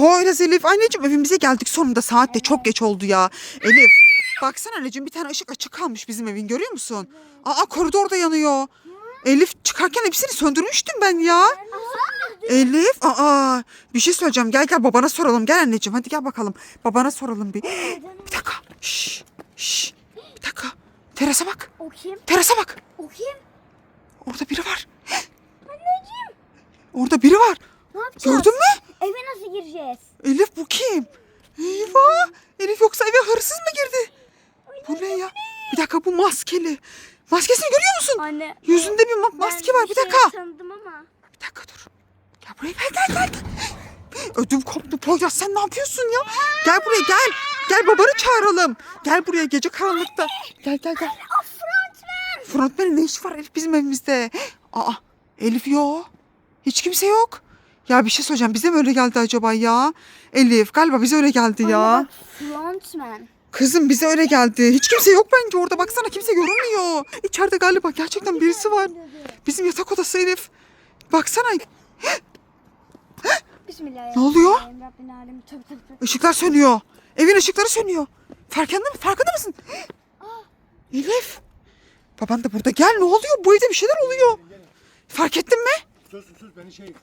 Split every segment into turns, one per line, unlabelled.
Poyraz Elif. Anneciğim evimize geldik sonunda. Saat de çok geç oldu ya. Elif. Baksana anneciğim bir tane ışık açık kalmış bizim evin görüyor musun? Aa koridorda yanıyor. Elif çıkarken hepsini söndürmüştüm ben ya. Elif aa bir şey söyleyeceğim gel gel babana soralım gel anneciğim hadi gel bakalım babana soralım bir. Bir dakika şş, şş, bir dakika terasa bak
O kim?
terasa bak
O kim?
orada biri var. Anneciğim. Orada biri var
Ne yapacağız?
gördün mü?
Eve nasıl gireceğiz?
Elif bu kim? Eyvah Elif yoksa eve hırsız mı girdi? Bu ne ya? Bir dakika bu maskeli. Maskesini görüyor musun?
Anne.
Yüzünde bir ma- maske var bir
şey
dakika.
tanıdım ama.
Bir dakika dur. Gel buraya gel gel gel. Ödüm koptu Poyraz sen ne yapıyorsun ya? Gel buraya gel. Gel babanı çağıralım. Gel buraya gece karanlıkta. Gel gel gel.
O frontman.
Frontman'in ne işi var Elif bizim evimizde? Aa Elif yok. Hiç kimse yok. Ya bir şey söyleyeceğim bize mi öyle geldi acaba ya? Elif galiba bize öyle geldi ya.
Anne bak frontman.
Kızım bize öyle geldi. Hiç kimse yok bence orada. Baksana kimse görünmüyor. İçeride galiba gerçekten birisi var. Bizim yatak odası Elif. Baksana.
Bismillahirrahmanirrahim.
Ne oluyor? Işıklar sönüyor. Evin ışıkları sönüyor. Farkında mı? Farkında mısın? Elif. Baban da burada. Gel ne oluyor? Bu evde bir şeyler oluyor. Fark ettin mi?
Söz söz beni şey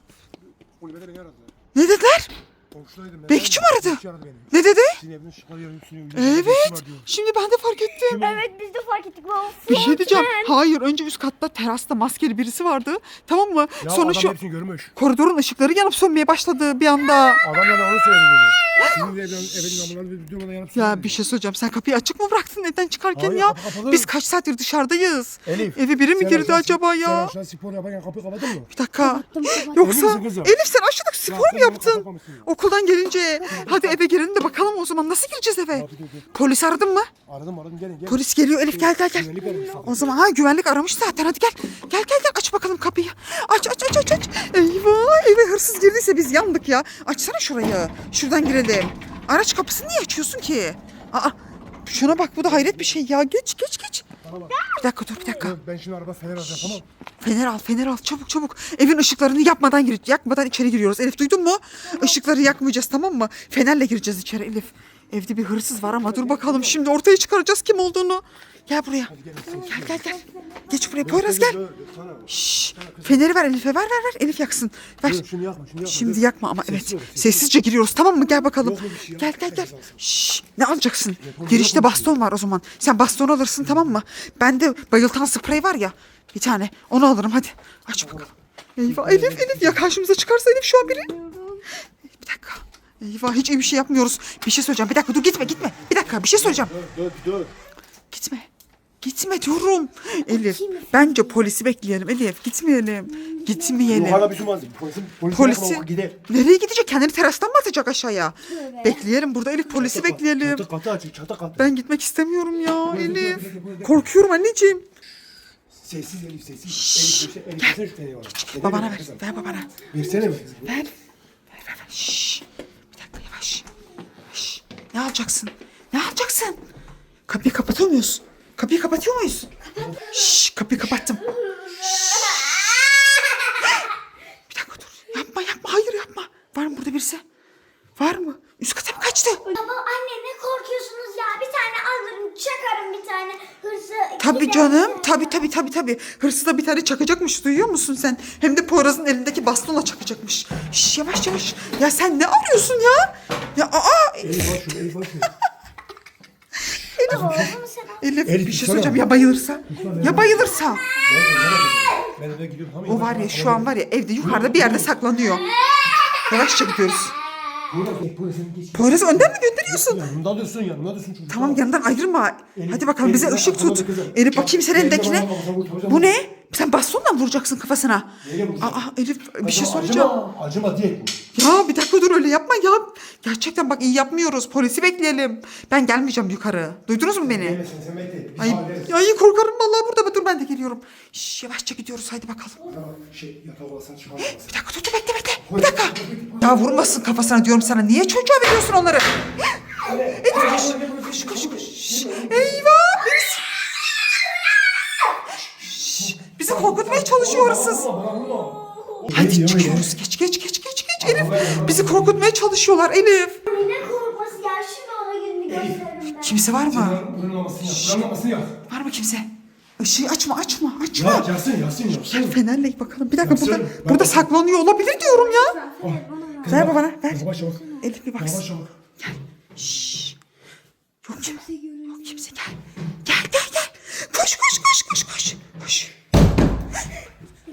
kulübede beni aradı.
Ne dediler?
Komşudaydım.
Bekçi mi aradı?
Bekçi aradı beni.
Ne dedi?
Sizin
Evet. Şimdi ben de fark ettim.
Evet biz de fark ettik. O
Bir şey diyeceğim. Hayır önce üst katta terasta maskeli birisi vardı. Tamam mı?
Ya
Sonra
adam
şu
hepsini görmüş.
koridorun ışıkları yanıp sönmeye başladı bir anda.
Adam da onu söyledi dedi. Sizin evin evin namluları durmadan yanıp
Ya bir şey söyleyeceğim. Sen kapıyı açık mı bıraktın evden çıkarken
Hayır,
ya?
kapı kapalı.
Biz kaç saattir dışarıdayız.
Elif.
Eve biri mi
sen
girdi acaba
Sen
ya?
akşam spor yaparken kapıyı kapadın mı?
Bir dakika.
Kapattım, kapattım.
Yoksa? Elif sen aşağıda spor mu yaptın? Okuldan gelince. Hadi eve girelim de bakalım o zaman nasıl gireceğiz eve? Polis aradın mı?
Aradım aradım gelin gel.
Polis geliyor Elif gel gel gel. O zaman ha güvenlik aramış zaten hadi gel. Gel gel gel aç bakalım kapıyı. Aç aç aç aç aç. Eyvah eve hırsız girdiyse biz yandık ya. Açsana şurayı. Şuradan girelim. Araç kapısını niye açıyorsun ki? Aa şuna bak bu da hayret bir şey ya. Geç geç geç.
Bana bak.
Bir dakika dur bir dakika.
Ben şimdi araba fener alacağım tamam.
Fener al fener al çabuk çabuk. Evin ışıklarını yapmadan gir yakmadan içeri giriyoruz. Elif duydun mu? Işıkları yakmayacağız tamam mı? Fenerle gireceğiz içeri Elif. Evde bir hırsız var ama dur bakalım şimdi ortaya çıkaracağız kim olduğunu. Gel buraya. Gel gel gel. Geç buraya Poyraz gel. Şşş. Feneri ver Elif'e ver ver ver. Elif yaksın. Ver.
Şunu yakma şunu yakma.
Şimdi yakma ama evet. Sessizce giriyoruz tamam mı? Gel bakalım.
Şey?
Gel gel gel. Şşş. Ne alacaksın? Girişte baston var o zaman. Sen baston alırsın tamam mı? Bende bayıltan sprey var ya. Bir tane. Onu alırım hadi. Aç bakalım. Eyvah Elif Elif ya karşımıza çıkarsa Elif şu an biri. Bir dakika. Eyvah hiç iyi bir şey yapmıyoruz. Bir şey söyleyeceğim. Bir dakika dur gitme gitme. Bir dakika bir şey söyleyeceğim.
Dur dur dur.
Gitme. Gitme diyorum. Elif bence polisi bekleyelim Elif. Gitmeyelim. Gitmeyelim.
Yukarıda bir şey var. Polisin, polisin
Polisi
gider.
nereye gidecek? Kendini terastan mı atacak aşağıya? Bekleyelim burada Elif polisi bekleyelim.
Çatı katı açık çatı katı.
Ben gitmek istemiyorum ya
Gel, gel,
Elif.
gel, gel, gel.
Korkuyorum anneciğim.
Sessiz Elif sessiz. Elif, Elif, Elif versene şu feneri bana.
Babana ver.
Versene.
Ver babana.
Versene mi?
Ver ver. Şşş. Bir dakika yavaş. Şşş. Ne alacaksın? Ne alacaksın? Kapıyı kapatıyor muyuz? Kapıyı kapatıyor muyuz? Şşş kapıyı kapattım. Şşş. Bir dakika dur. Yapma yapma. Hayır yapma. Var mı burada birisi? Var mı? Üst kata mı kaçtı?
Baba anne ne korkuyorsunuz ya? Bir tane alırım çakarım bir tane hırsı.
Tabii canım. Tabii tabii tabii tabii. Hırsıza bir tane çakacakmış duyuyor musun sen? Hem de Poyraz'ın elindeki bastonla çakacakmış. Şş, yavaş yavaş. Ya sen ne arıyorsun ya? Ya aa
Elif al şunu Elif al şunu.
Baba oğlum sen al.
Elif,
Elif,
bir şey
sana.
söyleyeceğim ya bayılırsa? Ya bayılırsa?
Ben eve gidiyorum. Tamam,
O var ya şu an var ya evde yukarıda bir yerde saklanıyor. Yavaşça gidiyoruz.
Geç.
Poyraz'ı önden mi gönderiyorsun?
Yanımda dursun yanımda dursun çocuk.
Tamam yanından ayrılma.
Elif,
Hadi bakalım bize
Elif,
ışık tut. Elif bakayım senin
Elif,
elindekine. Bu ne? Sen bastonla mı vuracaksın kafasına?
Neyle vuracağım?
Aa Elif bir şey soracağım.
Acıma, acıma diye bu.
Ya bir dakika dur öyle yapma ya. Gerçekten bak iyi yapmıyoruz. Polisi bekleyelim. Ben gelmeyeceğim yukarı. Duydunuz mu beni?
Gelme sen sen bekle. Biz
Ay,
hallederiz.
ay korkarım vallahi burada. Dur ben de geliyorum. Şş, yavaşça gidiyoruz haydi bakalım.
Tamam, Şey yatak odasına çıkarmasın.
Bir dakika dur dur bekle bekle. Bir dakika. Ya vurmasın kafasına diyorum sana. Niye çocuğa veriyorsun onları? Elif koş. Koş koş Eyvah. Birisi... Şş, Bizi korkutmaya çalışıyor hırsız. Hadi çıkıyoruz. Geç geç geç geç geç. Elif. Bizi korkutmaya çalışıyorlar Elif.
Ne korkması ya şimdi ona gününü gösteririm ben.
Kimse var mı?
Yak.
Var mı kimse? Işığı açma açma açma.
Yak yaksın yaksın yaksın.
Fenerle bakalım. Bir dakika
Yaksın.
burada,
Ben
burada saklanıyor olabilir diyorum ya.
Evet bana ver.
Ver babana, ver.
Yavaş yavaş.
Elif bir baksın.
Yavaş yavaş.
Şşş. Yok kim? Yok kimse gel. Gel gel gel. Koş koş koş koş koş. Koş.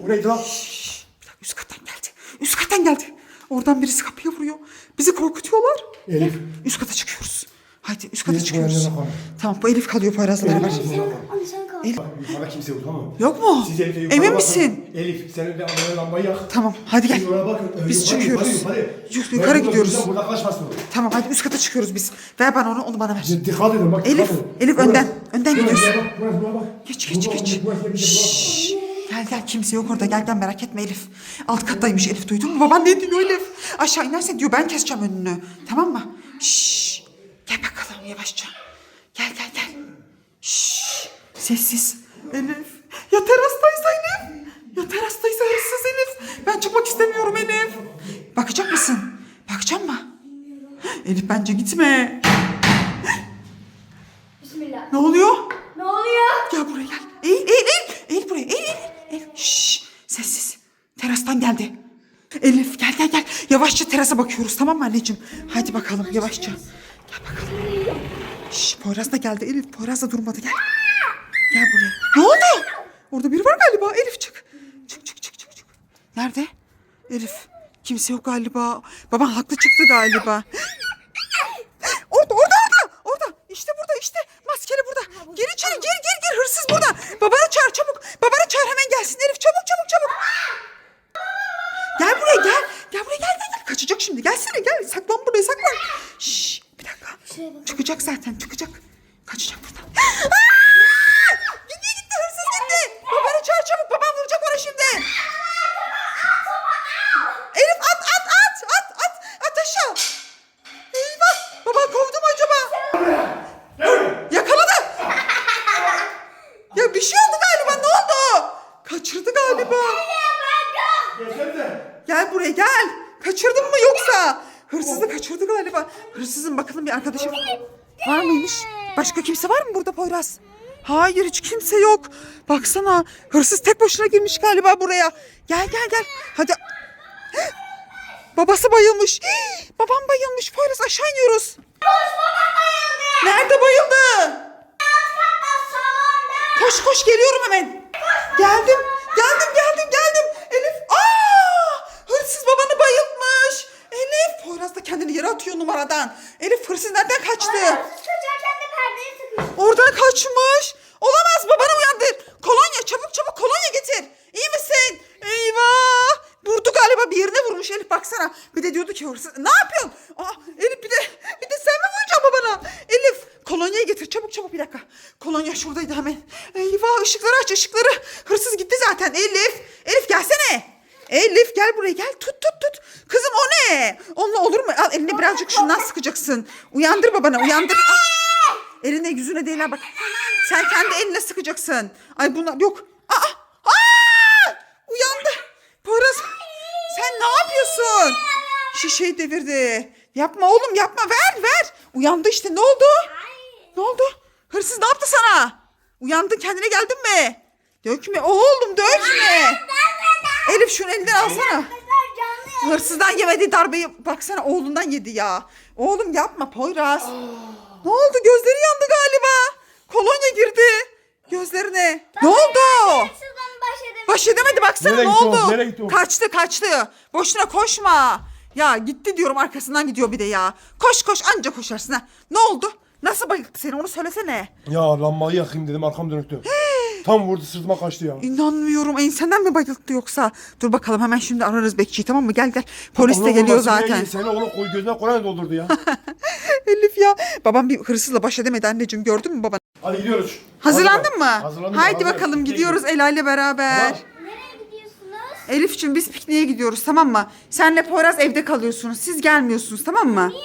O neydi lan?
Dakika, üst kattan geldi. Üst kattan geldi. Oradan birisi kapıya vuruyor. Bizi korkutuyorlar.
Elif.
Üst kata çıkıyoruz. Haydi üst kata
Elif,
çıkıyoruz.
bu.
Tamam bu Elif kalıyor Poyraz'la beraber.
Elif.
Sen, anne sen kal.
Elif.
Bak, Yukarıda kimse yok tamam mı?
Yok mu?
Siz Elif'le yukarı
Emin
bakın.
misin?
Elif sen de abone lambayı yak.
Tamam hadi gel.
Siz oraya bakın.
Biz
Yukarı,
çıkıyoruz.
Yukarı, yukarı.
Yukarı
Ben burada
gidiyoruz.
Burada kaçmasın o.
Tamam hadi üst kata çıkıyoruz biz. Ver bana onu onu bana ver.
Dikkat edin bak.
Elif,
dikkat edin.
Elif
Burası.
önden, önden
Burası,
gidiyorsun.
buraya bak, burası, buraya bak.
Geç geç
Burası,
geç.
burası, burası, burası.
Gel gel kimse yok orada gel gel merak etme Elif. Alt kattaymış Elif duydun mu? Baban ne diyor Elif? Aşağı inersen diyor ben keseceğim önünü. Tamam mı? Şşş. Gel bakalım yavaşça. Gel gel gel. Şşş. Sessiz. Elif. Ya terastaysa Elif. Ya terastaysa hırsız Elif. Ben çıkmak istemiyorum Elif. Bakacak mısın? Bakacak mı? Elif bence gitme.
Bismillah.
Ne oluyor?
Ne oluyor?
Gel buraya gel. Eğil eğil eğil. Eğil buraya eğil eğil. eğil. Şşş sessiz. Terastan geldi. Elif gel gel gel. Yavaşça terasa bakıyoruz tamam mı anneciğim? Hadi bakalım yavaşça. Gel bakalım. Şşş Poyraz da geldi Elif. Poyraz da durmadı gel. Gel buraya. Ne oldu? Orada biri var galiba. Elif çık. Çık çık çık çık. çık. Nerede? Elif. Kimse yok galiba. Baban haklı çıktı galiba. Orada orada orada. Orada. İşte burada işte. Maskeli burada. Gir içeri gir gir gir. Hırsız burada. Babanı çağır çabuk. Babanı çağır hemen gelsin Elif. Çabuk çabuk çabuk. Gel buraya gel. Gel buraya gel gel. gel. Kaçacak şimdi. Gelsene gel. Saklan buraya saklan. Şşş bir dakika.
Şuraya bak.
Çıkacak zaten çıkacak. Kaçacak buradan. Aa! Gitti gitti hırsız gitti. Babanı çağır çabuk. Baban vuracak ona şimdi. Elif at at at at at at aşağı. Eyvah. Baban kovdu mu acaba? Yakaladı. ya bir şey oldu galiba. Ne oldu? Kaçırdı galiba.
Gelsene.
Gel buraya gel. Kaçırdın mı yoksa? Hırsızı kaçırdı galiba. Hırsızın bakalım bir arkadaşı var mıymış? Başka kimse var mı burada Poyraz? Hayır hiç kimse yok. Baksana hırsız tek başına girmiş galiba buraya. Gel gel gel. Hadi. Babası bayılmış. Babam bayılmış. Poyraz aşağı iniyoruz. Nerede bayıldı? Koş koş geliyorum hemen. Geldim. Geldim geldim geldim. Hırsız babanı bayıltmış. Elif. Poyraz da kendini yere atıyor numaradan. Elif hırsız nereden kaçtı?
Hırsız kaçarken de perdeye sıkıştı.
Oradan kaçmış. Olamaz babanı uyandır. Kolonya çabuk çabuk kolonya getir. İyi misin? Eyvah. Vurdu galiba bir yerine vurmuş Elif baksana. Bir de diyordu ki hırsız. Ne yapıyorsun? Aa, Elif bir de bir de sen mi vuracaksın babana? Elif kolonyayı getir çabuk çabuk bir dakika. Kolonya şuradaydı hemen. Eyvah ışıkları aç ışıkları. Hırsız gitti zaten Elif. Elif gelsene. Elif gel buraya gel tut tut tut. Kızım o ne? Onunla olur mu? Al eline birazcık şundan sıkacaksın. Uyandır babana uyandır. Al. Eline yüzüne değil ha bak. Sen kendi eline sıkacaksın. Ay bunlar yok. Aa! Aa! Uyandı. Poyraz sen ne yapıyorsun? Şişeyi devirdi. Yapma oğlum yapma ver ver. Uyandı işte ne oldu? Ne oldu? Hırsız ne yaptı sana? Uyandın kendine geldin mi? Dökme oğlum dökme. Elif şunu elinden alsana.
Arkadaşlar canlı ya.
Hırsızdan yemediği darbeyi baksana oğlundan yedi ya. Oğlum yapma Poyraz. Ne oldu gözleri yandı galiba. Kolonya girdi gözlerine. Ne oldu?
Hırsızdan baş
edemedi baksana
Nereye
ne oldu?
O?
Kaçtı kaçtı. Boşuna koşma. Ya gitti diyorum arkasından gidiyor bir de ya. Koş koş anca koşarsın ha. Ne oldu? Nasıl bayılttı seni onu söylesene.
Ya lambayı yakayım dedim arkam dönüktü. Tam vurdu sırtıma kaçtı ya.
İnanmıyorum ensenden mi bayılttı yoksa? Dur bakalım hemen şimdi ararız bekçiyi tamam mı? Gel gel. Polis de geliyor zaten.
ya? Seni oğlum koy gözüne Koray doldurdu ya.
Elif ya. Babam bir hırsızla baş edemedi anneciğim gördün mü baban?
Hadi gidiyoruz.
Hazırlandın
Hadi
mı?
Hazırlandım.
Haydi
hazır.
bakalım gidiyoruz Ela ile beraber.
Tamam.
Nereye gidiyorsunuz?
Elif'ciğim biz pikniğe gidiyoruz tamam mı? Senle Poyraz evde kalıyorsunuz. Siz gelmiyorsunuz tamam mı? Niye?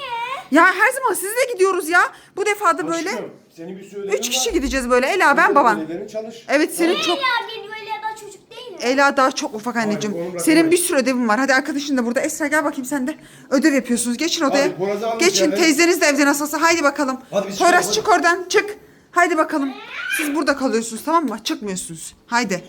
Ya her zaman sizle gidiyoruz ya. Bu defa da böyle
Aşkım, Senin bir sürü
üç kişi gideceğiz böyle. Ela ben baban.
Ödevlerin çalış.
Evet senin çok...
ya geliyor ya da çocuk değil mi?
Ela daha çok ufak anneciğim.
Hayır, onu bırak,
Senin bir sürü ödevin var. Hadi arkadaşın da burada. Esra gel bakayım sen de. Ödev yapıyorsunuz. Geçin odaya.
Hadi, Poyraz'ı alın
Geçin
içeri.
teyzeniz de evde nasılsa. Haydi bakalım.
Hadi biz
Poyraz
çıkalım,
çık oradan çık. Haydi bakalım. Siz burada kalıyorsunuz tamam mı? Çıkmıyorsunuz. Haydi.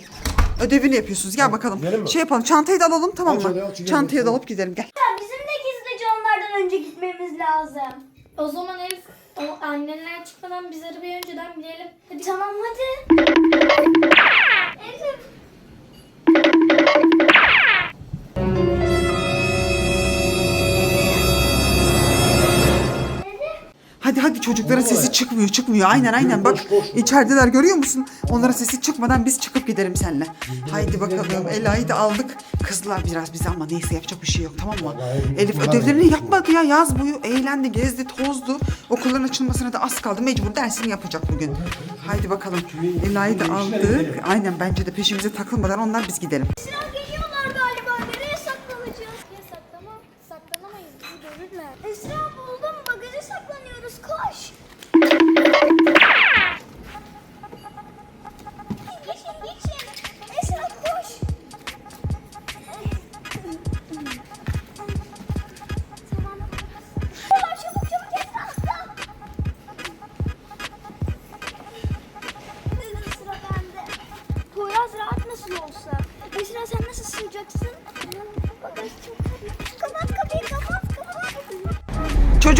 Ödevini yapıyorsunuz. Gel bakalım.
gidelim mi?
Şey yapalım. Çantayı da alalım tamam
Al
mı?
çantayı, al.
Çantayı da alıp gidelim gel.
Ya bizim de gizlice onlardan önce gitmemiz lazım.
O zaman Elif o annenler çıkmadan biz arabaya önceden binelim. Hadi
Tamam hadi. Elif.
Hadi çocukların sesi çıkmıyor çıkmıyor. Aynen aynen bak içerideler görüyor musun? Onların sesi çıkmadan biz çıkıp gidelim seninle. Haydi bakalım Ela'yı da aldık. Kızlar biraz bize ama neyse yapacak bir şey yok tamam mı? Elif ödevlerini yapmadı ya yaz boyu eğlendi gezdi tozdu. Okulların açılmasına da az kaldı mecbur dersini yapacak bugün. Haydi bakalım Ela'yı da aldık. Aynen bence de peşimize takılmadan onlar biz gidelim.
Silah geliyorlar galiba. Nereye saklanacağız?
ya saklama, saklanamayız. Bizi görürler.
Esra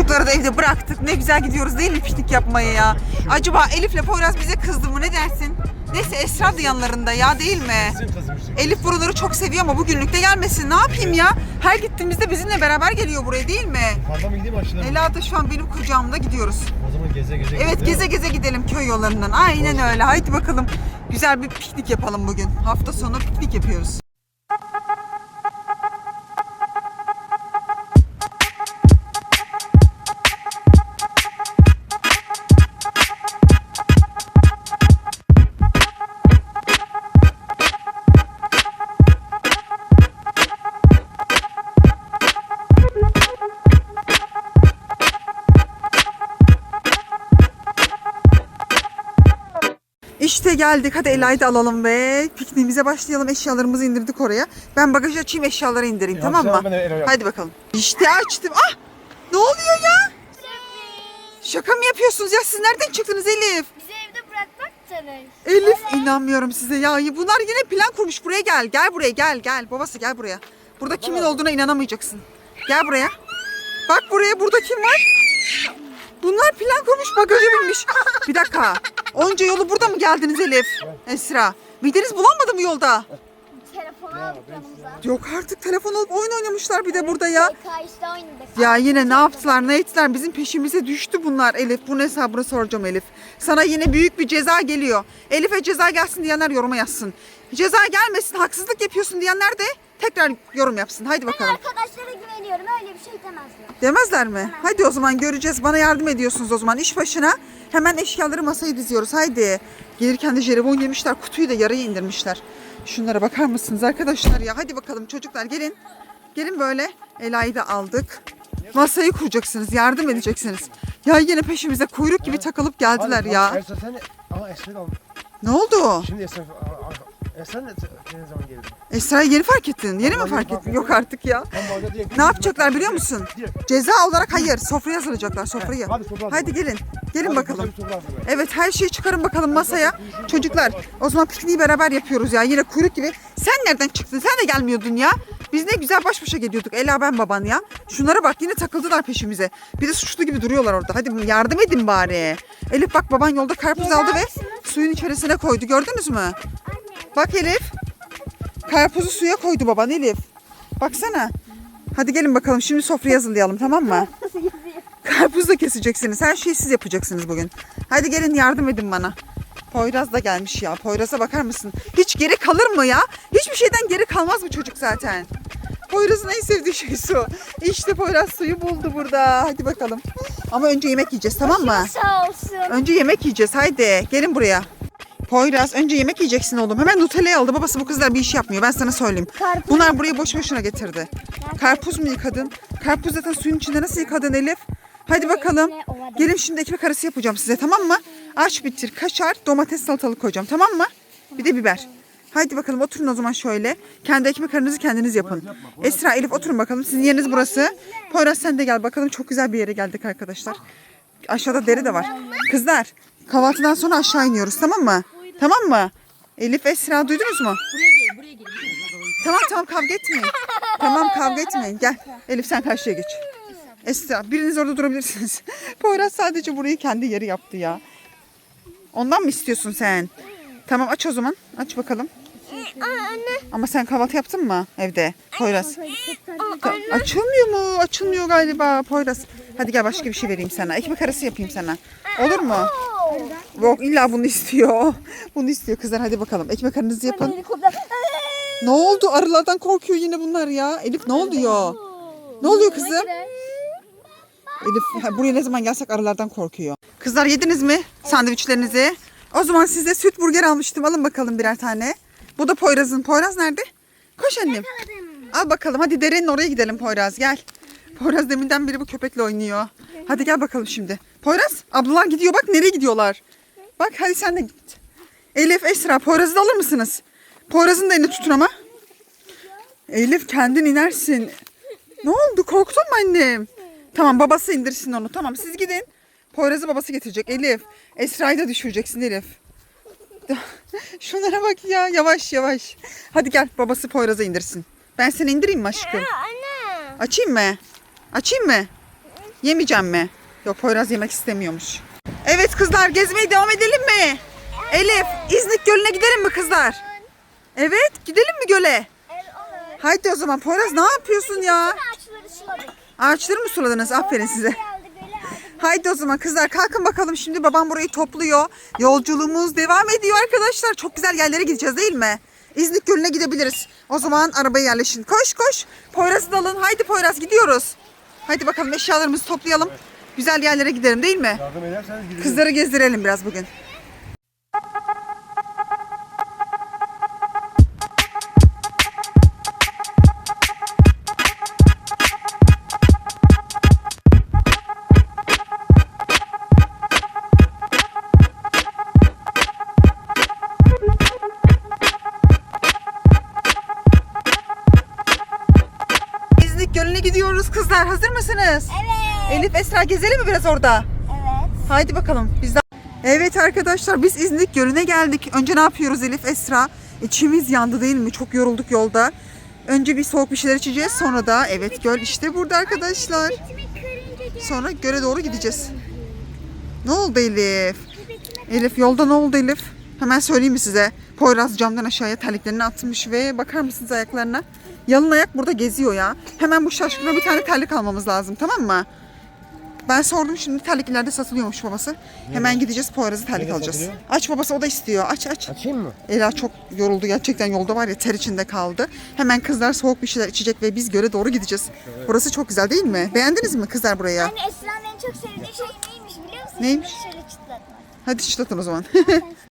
Çocukları da evde bıraktık. Ne güzel gidiyoruz değil mi piknik yapmaya ya? Acaba Elif'le Poyraz bize kızdı mı ne dersin? Neyse Esra da yanlarında ya değil mi? Elif buraları çok seviyor ama bugünlük de gelmesin. Ne yapayım ya? Her gittiğimizde bizimle beraber geliyor buraya değil mi?
Fazla mı gideyim aşağıdan?
Ela da şu an benim kucağımda gidiyoruz.
O zaman geze geze
Evet geze geze gidelim köy yollarından. Aynen öyle. Haydi bakalım. Güzel bir piknik yapalım bugün. Hafta sonu piknik yapıyoruz. Geldik. Hadi Ela'yı da alalım ve pikniğimize başlayalım. Eşyalarımızı indirdik oraya. Ben bagajı açayım eşyaları indireyim
Ya,
tamam mı?
sen ben Ela'yı-
Hadi bakalım. İşte açtım. Ah! Ne oluyor ya? Şaka mı yapıyorsunuz ya? Siz nereden çıktınız Elif?
Bizi evde bırakmaktınız.
Elif inanmıyorum size ya. Bunlar yine plan kurmuş. Buraya gel. Gel buraya gel gel. Babası gel buraya. Burada kimin olduğuna inanamayacaksın. Gel buraya. Bak buraya burada kim var? Bunlar plan kurmuş bagaja binmiş. Bir dakika. Onca yolu burada mı geldiniz Elif? Esra. Mideniz bulanmadı mı yolda?
Telefonu aldık yanımıza.
Yok artık telefon alıp oyun oynamışlar bir de burada ya.
Kayışta oynadık.
Ya yine ne yaptılar ne ettiler bizim peşimize düştü bunlar Elif. Bunun hesabını soracağım Elif. Sana yine büyük bir ceza geliyor. Elif'e ceza gelsin diyenler yoruma yazsın. Ceza gelmesin haksızlık yapıyorsun diyenler de tekrar yorum yapsın. Haydi bakalım.
Arkadaşlara güveniyorum. Öyle bir şey demezler.
Demezler mi? Hadi o zaman göreceğiz. Bana yardım ediyorsunuz o zaman. İş başına hemen eşyaları masaya diziyoruz. Haydi. Gelirken de jelibon yemişler. Kutuyu da yarıya indirmişler. Şunlara bakar mısınız arkadaşlar ya? Hadi bakalım çocuklar gelin. Gelin böyle. Ela'yı da aldık. Masayı kuracaksınız. Yardım edeceksiniz. Ya yine peşimize kuyruk gibi takılıp geldiler ya. Ne oldu?
Şimdi Esra... Esra ne ne zaman geldi?
Esra'yı yeni fark ettin. Yeni mi fark ettin? Yok artık ya. Ne yapacaklar biliyor musun? Ceza olarak hayır. Sofraya hazırlayacaklar sofrayı.
hadi sofra hazırla.
Hadi gelin. Gelin
Hadi
bakalım. Evet her şeyi çıkarın bakalım masaya. Çocuklar o zaman pikniği beraber yapıyoruz ya. Yine kuyruk gibi. Sen nereden çıktın? Sen de gelmiyordun ya. Biz ne güzel baş başa geliyorduk. Ela ben baban ya. Şunlara bak yine takıldılar peşimize. Bir de suçlu gibi duruyorlar orada. Hadi yardım edin bari. Elif bak baban yolda karpuz aldı ve suyun içerisine koydu. Gördünüz mü? Bak Elif. Karpuzu suya koydu baban Elif. Baksana. Hadi gelin bakalım şimdi sofrayı hazırlayalım tamam mı? Karpuz da keseceksiniz. Her şeyi siz yapacaksınız bugün. Hadi gelin yardım edin bana. Poyraz da gelmiş ya. Poyraz'a bakar mısın? Hiç geri kalır mı ya? Hiçbir şeyden geri kalmaz bu çocuk zaten. Poyraz'ın en sevdiği şey su. İşte Poyraz suyu buldu burada. Hadi bakalım. Ama önce yemek yiyeceğiz tamam mı?
Sağ olsun.
Önce yemek yiyeceğiz. Haydi gelin buraya. Poyraz önce yemek yiyeceksin oğlum. Hemen Nutella'yı aldı. Babası bu kızlar bir iş yapmıyor. Ben sana söyleyeyim.
Karpuz.
Bunlar buraya boş boşuna getirdi. Karpuz mu yıkadın? Karpuz zaten suyun içinde nasıl yıkadın Elif? Hadi bakalım. Gelin şimdi ekmek arası yapacağım size tamam mı? Aç bitir, kaşar, domates salatalık koyacağım tamam mı? Bir de biber. Haydi bakalım oturun o zaman şöyle. Kendi ekmek arınızı kendiniz yapın. Esra, Elif oturun bakalım. Sizin yeriniz burası. Poyraz sen de gel bakalım. Çok güzel bir yere geldik arkadaşlar. Aşağıda dere de var. Kızlar kahvaltıdan sonra aşağı iniyoruz tamam mı? Tamam mı? Elif, Esra duydunuz mu? Tamam tamam kavga etmeyin. Tamam kavga etmeyin. Gel. Elif sen karşıya geç. Esra biriniz orada durabilirsiniz. Poyraz sadece burayı kendi yeri yaptı ya. Ondan mı istiyorsun sen? Tamam aç o zaman. Aç bakalım. Ama sen kahvaltı yaptın mı evde? Poyraz. Açılmıyor mu? Açılmıyor galiba Poyraz. Hadi gel başka bir şey vereyim sana. Ekmek arası yapayım sana. Olur mu? Yok illa bunu istiyor. Bunu istiyor kızlar. Hadi bakalım. Ekmek aranızı yapın. Ne oldu? Arılardan korkuyor yine bunlar ya. Elif ne oluyor? Ne oluyor kızım? Elif ha, buraya ne zaman gelsek arılardan korkuyor. Kızlar yediniz mi sandviçlerinizi? O zaman size süt burger almıştım. Alın bakalım birer tane. Bu da Poyraz'ın. Poyraz nerede? Koş annem. Al bakalım. Hadi derenin oraya gidelim Poyraz. Gel. Poyraz deminden beri bu köpekle oynuyor. Hadi gel bakalım şimdi. Poyraz ablalar gidiyor. Bak nereye gidiyorlar. Bak hadi sen de git. Elif, Esra Poyraz'ı da alır mısınız? Poyraz'ın da elini tutun ama. Elif kendin inersin. Ne oldu? Korktun mu annem? Tamam babası indirsin onu. Tamam siz gidin. Poyraz'ı babası getirecek. Elif. Esra'yı da düşüreceksin Elif. Şunlara bak ya. Yavaş yavaş. Hadi gel babası Poyraz'ı indirsin. Ben seni indireyim mi aşkım?
Anne.
Açayım mı? Açayım mı? Yemeyeceğim mi? Yok Poyraz yemek istemiyormuş. Evet kızlar gezmeye devam edelim mi? Elif İznik Gölü'ne gidelim mi kızlar? Evet gidelim mi göle? Haydi o zaman Poyraz ne yapıyorsun ya?
Ağaçları suladık.
Ağaçları mı suladınız? Aferin size. Haydi o zaman kızlar kalkın bakalım şimdi babam burayı topluyor. Yolculuğumuz devam ediyor arkadaşlar. Çok güzel yerlere gideceğiz değil mi? İznik Gölü'ne gidebiliriz. O zaman arabaya yerleşin. Koş koş. Poyraz'ı da alın. Haydi Poyraz gidiyoruz. Haydi bakalım eşyalarımızı toplayalım. Güzel yerlere gidelim değil mi?
Yardım ederseniz gidelim.
Kızları gezdirelim biraz bugün. Kızlar. Hazır mısınız?
Evet.
Elif Esra gezelim mi biraz orada?
Evet.
Haydi bakalım biz de... Evet arkadaşlar biz İznik Gölü'ne geldik. Önce ne yapıyoruz Elif Esra? İçimiz yandı değil mi? Çok yorulduk yolda. Önce bir soğuk bir şeyler içeceğiz. Sonra da evet göl işte burada arkadaşlar. Sonra göle doğru gideceğiz. Ne oldu Elif? Elif yolda ne oldu Elif? Hemen söyleyeyim mi size? Poyraz camdan aşağıya terliklerini atmış ve bakar mısınız ayaklarına? Yalın ayak burada geziyor ya. Hemen bu şaşkına bir tane terlik almamız lazım tamam mı? Ben sordum şimdi terliklerde satılıyormuş babası. Hemen gideceğiz Poyraz'ı terlik
Nerede
alacağız.
satılıyor?
Aç babası o da istiyor. Aç aç.
Açayım mı?
Ela çok yoruldu gerçekten yolda var ya ter içinde kaldı. Hemen kızlar soğuk bir şeyler içecek ve biz göle doğru gideceğiz. Burası çok güzel değil mi? Beğendiniz mi kızlar burayı?
Anne Esra'nın en çok sevdiği şey neymiş biliyor musun?
Neymiş?
Dışarı çıtlatmak.
Hadi çıtlatın o zaman.